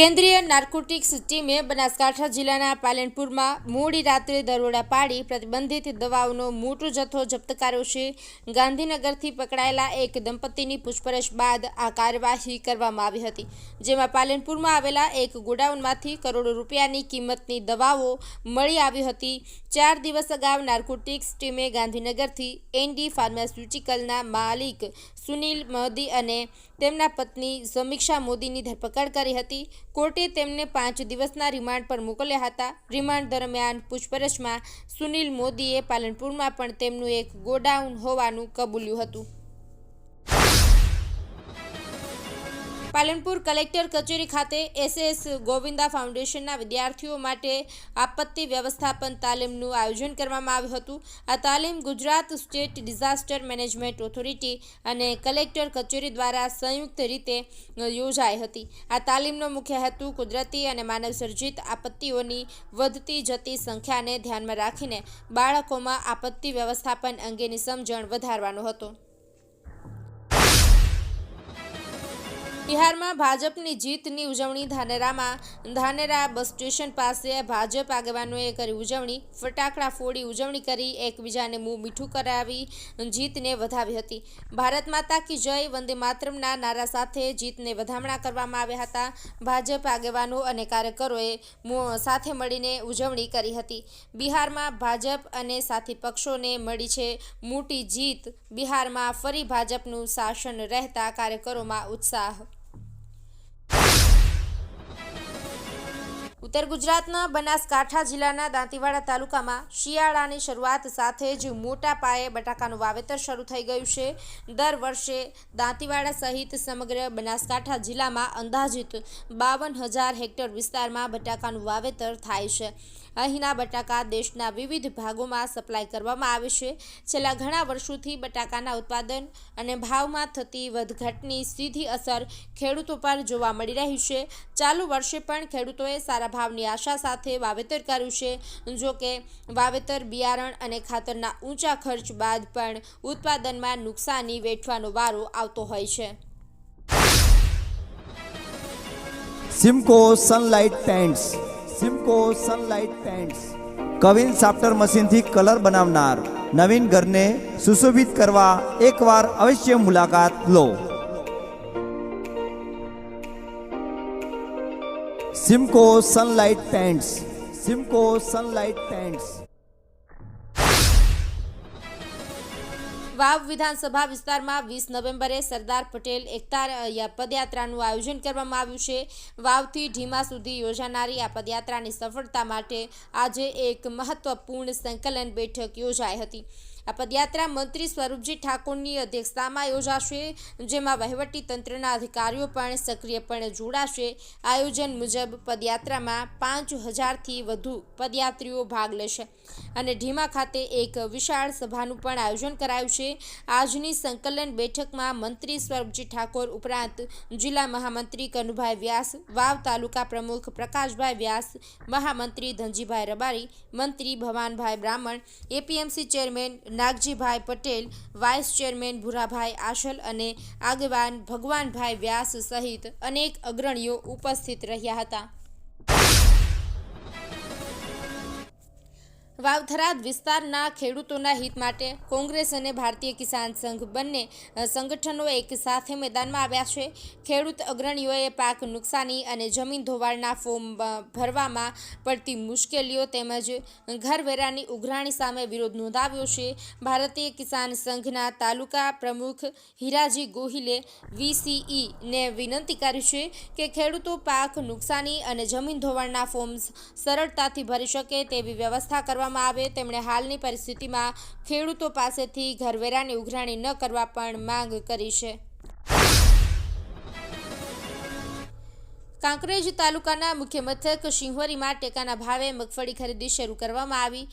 કેન્દ્રીય નાર્કોટિક્સ ટીમે બનાસકાંઠા જિલ્લાના પાલનપુરમાં મોડી રાત્રે દરોડા પાડી પ્રતિબંધિત દવાઓનો મોટો જથ્થો જપ્ત કર્યો છે. ગાંધીનગરથી પકડાયેલા એક દંપતીની પૂછપરછ બાદ આ કાર્યવાહી કરવામાં આવી હતી, જેમાં પાલનપુરમાં આવેલા એક ગોડાઉનમાંથી કરોડો રૂપિયાની કિંમતની દવાઓ મળી આવી હતી. ચાર દિવસ અગાઉ નાર્કોટિક્સ ટીમે ગાંધીનગરથી એનડી ફાર્માસ્યુટિકલના માલિક સુનિલ મહદી અને તેમના પત્ની સમીક્ષા મોદીની ધરપકડ કરી હતી. કોર્ટે તેમને પાંચ દિવસના રિમાન્ડ પર મોકલ્યા હતા. રિમાન્ડ દરમિયાન પૂછપરછમાં સુનિલ મોદીએ પાલનપુરમાં પણ તેમનું એક ગોડાઉન હોવાનું કબૂલ્યું હતું. પાલનપુર કલેક્ટર કચેરી ખાતે એસએસ ગોવિંદા ફાઉન્ડેશનના વિદ્યાર્થીઓ માટે આપત્તિ વ્યવસ્થાપન તાલીમનું આયોજન કરવામાં આવ્યું હતું. આ તાલીમ Gujarat state disaster management authority અને કલેક્ટર કચેરી દ્વારા સંયુક્ત રીતે યોજાઈ હતી. આ તાલીમનો મુખ્ય હેતુ કુદરતી અને માનવસર્જિત આપત્તિઓની વધતી જતી સંખ્યાને ધ્યાનમાં રાખીને બાળકોમાં આપત્તિ વ્યવસ્થાપન અંગેની સમજણ વધારવાનો હતો. બિહારમાં ભાજપની જીતની ઉજવણી ધાનેરામાં. ધાનેરા બસ સ્ટેશન પાસે ભાજપ આગેવાનોએ કરી ઉજવણી. ફટાકડા ફોડી ઉજવણી કરી, એકબીજાને મું મીઠું કરાવી, જીતને વધાવી હતી. ભારત માતા કી જય વંદે માતરમના નારા સાથે જીતને વધામણા કરવામાં આવ્યા હતા. ભાજપ આગેવાનો અને કાર્યકરોએ સાથે મળીને ઉજવણી કરી હતી. બિહારમાં ભાજપ અને સાથી પક્ષોને મળી છે મોટી જીત. બિહારમાં ફરી ભાજપનું શાસન રહેતા કાર્યકરોમાં ઉત્સાહ. ઉત્તર ગુજરાતના બનાસકાંઠા જિલ્લાના દાંતીવાડા તાલુકામાં શિયાળાની શરૂઆત સાથે જ મોટા પાયે બટાકાનું વાવેતર શરૂ થઈ ગયું છે. દર વર્ષે દાંતીવાડા સહિત સમગ્ર બનાસકાંઠા જિલ્લામાં અંદાજિત બાવન હજાર હેક્ટર વિસ્તારમાં બટાકાનું વાવેતર થાય છે. અહીંના બટાકા દેશના વિવિધ ભાગોમાં સપ્લાય કરવામાં આવે છે. છેલ્લા ઘણા વર્ષોથી બટાકાના ઉત્પાદન અને ભાવમાં થતી વધઘટની સીધી અસર ખેડૂતો પર જોવા મળી રહી છે. ચાલુ વર્ષે પણ ખેડૂતોએ સારા ભાવની આશા સાથે વાવેતર કર્યું છે. જો કે, વાવેતર બિયારણ અને ખાતરના ઊંચા ખર્ચ બાદ પણ ઉત્પાદનમાં નુકસાની વેઠવાનો વારો આવતો હોય છે. Simco sunlight paints Simco sunlight paints queen સાફ્ટર મશીનથી કલર બનાવનાર નવીન ઘરને સુશોભિત કરવા એકવાર અવશ્ય મુલાકાત લો. Simco sunlight paints Simco sunlight paints Vav વિધાનસભા વિસ્તારમાં વીસ નવેમ્બરે સરદાર પટેલ એકતા પદયાત્રાનું આયોજન કરવામાં આવ્યું છે. વાવથી ઢીમા સુધી યોજાનારી આ પદયાત્રાની સફળતા માટે આજે એક મહત્વપૂર્ણ સંકલન બેઠક યોજાઈ હતી. આ પદયાત્રા મંત્રી સ્વરૂપજી ઠાકોરની અધ્યક્ષતામાં યોજાશે, જેમાં વહીવટી તંત્રના અધિકારીઓ પણ સક્રિયપણે જોડાશે. આયોજન મુજબ પદયાત્રામાં પાંચ હજારથી વધુ પદયાત્રીઓ ભાગ લેશે અને ઢીમા ખાતે એક વિશાળ સભાનું પણ આયોજન કરાયું છે. આજની સંકલન બેઠકમાં મંત્રી સ્વરૂપજી ઠાકોર ઉપરાંત જિલ્લા મહામંત્રી કનુભાઈ વ્યાસ, વાવ તાલુકા પ્રમુખ પ્રકાશભાઈ વ્યાસ, મહામંત્રી ધનજીભાઈ રબારી, મંત્રી ભવાનભાઈ બ્રાહ્મણ, APMC chairman Nagjibhai Patel, vice chairman Bhurabhai Ashal અને આગેવાન ભગવાનભાઈ વ્યાસ સહિત અનેક અગ્રણીઓ ઉપસ્થિત રહ્યા હતા. વાવથરાદ વિસ્તારના ખેડૂતોના હિત માટે કોંગ્રેસ અને ભારતીય કિસાન સંઘ બંને સંગઠનો એક સાથે મેદાનમાં આવ્યા છે. ખેડૂત અગ્રણીઓએ પાક નુકસાની અને જમીન ધોવાણના ફોર્મ ભરવામાં પડતી મુશ્કેલીઓ તેમજ ઘરવેરાની ઉઘરાણી સામે વિરોધ નોંધાવ્યો છે. ભારતીય કિસાન સંઘના તાલુકા પ્રમુખ હિરાજી ગોહિલે વીસીઈને વિનંતી કરી છે કે ખેડૂતો પાક નુકસાની અને જમીન ધોવાણના ફોર્મ્સ સરળતાથી ભરી શકે તેવી વ્યવસ્થા કરવામાં આવે. તેમણે હાલની પરિસ્થિતિમાં ખેડૂતો પાસેથી ઘરવેરાની ઉઘરાણી ન કરવા પણ માંગ કરી છે. કાંકરેજ તાલુકાના મુખ્ય મથક સિંહોરીમાં ટેકાના ભાવે મગફળી ખરીદી શરૂ કરવામાં આવી.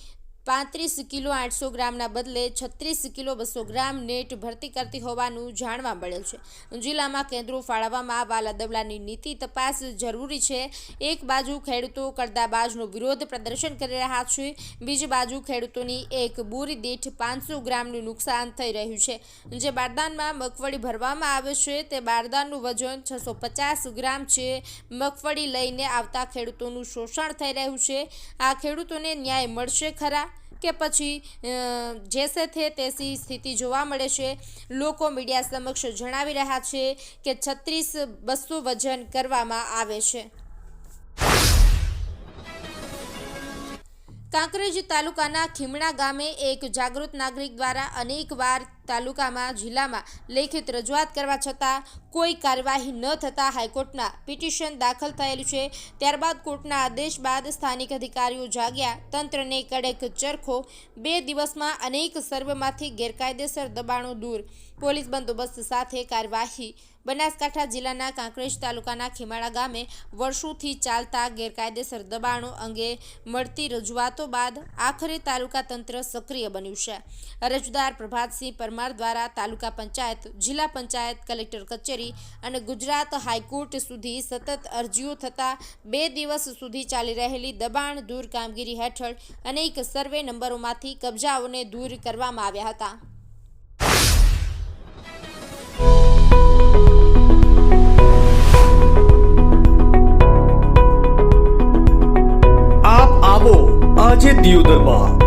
પાંત્રીસ કિલો આઠસો ગ્રામના બદલે છત્રીસ કિલો બસો ગ્રામ નેટ ભરતી કરતી હોવાનું જાણવા મળેલ છે. જિલ્લામાં કેન્દ્રો ફાળવવામાં વાલા દવલાની નીતિ તપાસ જરૂરી છે. એક બાજુ ખેડૂતો કરદાબાજનો વિરોધ પ્રદર્શન કરી રહ્યા છે. બીજી બાજુ ખેડૂતોની એક બોરી દીઠ પાંચસો ગ્રામનું નુકસાન થઈ રહ્યું છે. જે બારદાનમાં મગફળી ભરવામાં આવે છે તે બારદાનનું વજન છસો પચાસ ગ્રામ છે. મગફળી લઈને આવતા ખેડૂતોનું શોષણ થઈ રહ્યું છે. આ ખેડૂતોને ન્યાય મળશે ખરા? કે પછી જેસે થે તેસી સ્થિતિ જોવા મળે છે. લોકો મીડિયા સમક્ષ જણાવી રહ્યા છે કે છત્રીસ બસો વજન કરવામાં આવે છે. કાંકરેજ તાલુકાના ખીમણા ગામે એક જાગૃત નાગરિક દ્વારા અનેકવાર તાલુકામાં, જિલ્લામાં લેખિત રજૂઆત કરવા છતાં કોઈ કાર્યવાહી ન થતાં હાઈકોર્ટના પિટિશન દાખલ થયેલું છે. ત્યારબાદ કોર્ટના આદેશ બાદ સ્થાનિક અધિકારીઓ જાગ્યા. તંત્રને કડક ચરખો, બે દિવસમાં અનેક સર્વેમાંથી ગેરકાયદેસર દબાણો દૂર. પોલીસ બંદોબસ્ત સાથે કાર્યવાહી. બનાસકાંઠા જિલ્લાના કાંકરેજ તાલુકાના ખીમાળા ગામે વર્ષોથી ચાલતા ગેરકાયદેસર દબાણો અંગે મળતી રજૂઆતો બાદ આખરે તાલુકા તંત્ર સક્રિય બન્યું છે. અરજદાર પ્રભાતસિંહ પરમાર દ્વારા તાલુકા પંચાયત, જિલ્લા પંચાયત, કલેક્ટર કચેરી અને ગુજરાત હાઈકોર્ટ સુધી સતત અરજીઓ થતાં બે દિવસ સુધી ચાલી રહેલી દબાણ દૂર કામગીરી હેઠળ અનેક સર્વે નંબરોમાંથી કબજાઓને દૂર કરવામાં આવ્યા હતા. આજે દિયોદરમાં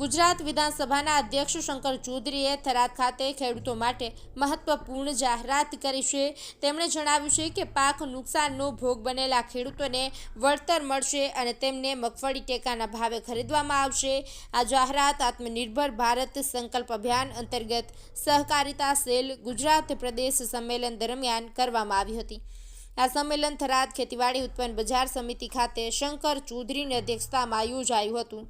ગુજરાત વિધાનસભાના અધ્યક્ષ શંકર ચૌધરીએ થરાદ ખાતે ખેડૂતો માટે મહત્વપૂર્ણ જાહેરાત કરી છે. તેમણે જણાવ્યું છે કે પાક નુકસાનનો ભોગ બનેલા ખેડૂતોને વળતર મળશે અને તેમને મગફળી ટેકાના ભાવે ખરીદવામાં આવશે. આ જાહેરાત આત્મનિર્ભર ભારત સંકલ્પ અભિયાન અંતર્ગત સહકારિતા સેલ ગુજરાત પ્રદેશ સંમેલન દરમિયાન કરવામાં આવી હતી. આ સંમેલન થરાદ ખેતીવાડી ઉત્પન્ન બજાર સમિતિ ખાતે શંકર ચૌધરીની અધ્યક્ષતામાં યોજાયું હતું.